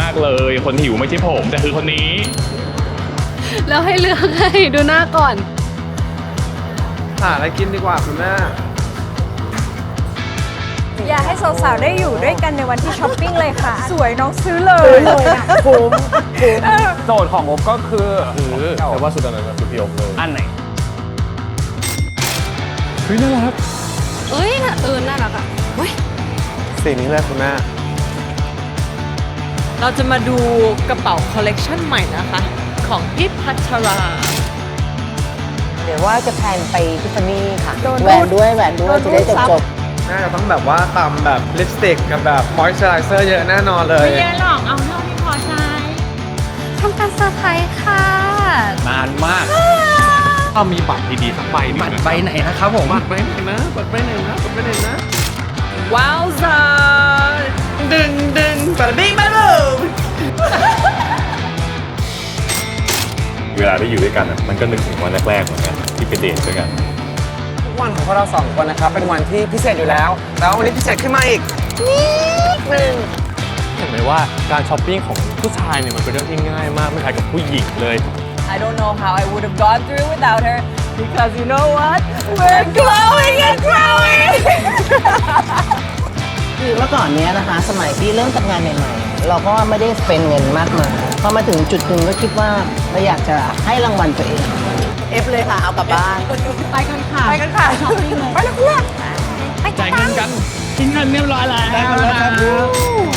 มากเลย คนหิวไม่ใช่ผม แต่คือคนนี้ แล้วให้เลือกให้ดูหน้าก่อน หาอะไรกินดีกว่าคุณแม่อยากให้สาวๆได้อยู่ด้วยกันในวันที่ช้อปปิ้งเลยค่ะ สวยน้องซื้อเลยเลยนะคุ้มคุ้มโจทย์ของผมก็คือคือแต่ว่าสุดอันนั้นคือพี่อบเลยอันไหนเฮ้ยน่ารักเอ้ยน่ะเออน่ารักอะเฮ้ยสีนี้เลยคุณแม่ เราจะมาดูกระเป๋าคอลเลกชันใหม่นะคะ ของพี่พัชรา เดี๋ยวว่าจะแพลนไปทิฟฟานี่ค่ะโดนแหวนด้วยแหวนด้วยจะได้จบจบน่าจะต้องแบบว่าตำแบบลิปสติกกับแบบมอยส์เจอไรเซอร์เยอะแน่นอนเลย ไม่เยอะหรอก เอาเท่าที่พอใช้ทำการเซอร์ไพรส์ค่ะ นานมากถ้ามีบัตรดีๆสักใบหนึงบัตรใบไหนนะครับผมบัตรใบไหนนะบัตรใบไหนนะบัตรใบไหนนะว้าวซา เวลาได้อยู่ด้วยกันอะมันก็นึกถึงวันแรกๆเหมือนกันที่ไปเดทด้วยกัน ทุกวันของพวกเราสองคนนะครับ เป็นวันที่พิเศษอยู่แล้ว แล้ววันนี้พิเศษขึ้นมาอีกเห็นไหมว่าการช้อปปิ้งของผู้ชายเนี่ยมันเป็นเรื่องที่ง่ายมากไม่คล้ายกับผู้หญิงเลย I don't know how I would have gone through without her because you know what we're glowing and growing คือเมื่อก่อนเนี้ยนะคะ สมัยที่เริ่มทำงานใหม่ๆ เราก็ไม่ได้เป็นเงินมากมายพอมาถึงจุดหนึ่งก็คิดว่าเราอยากจะให้รางวัลตัวเอง เอฟเลยค่ะเอากลับบ้าน ไปกันค่ะไปกันค่ะไปแล้วคุณไปจ่ายเงินกันกินเงินเรียบร้อยแล้ว ได้มาแล้วครับ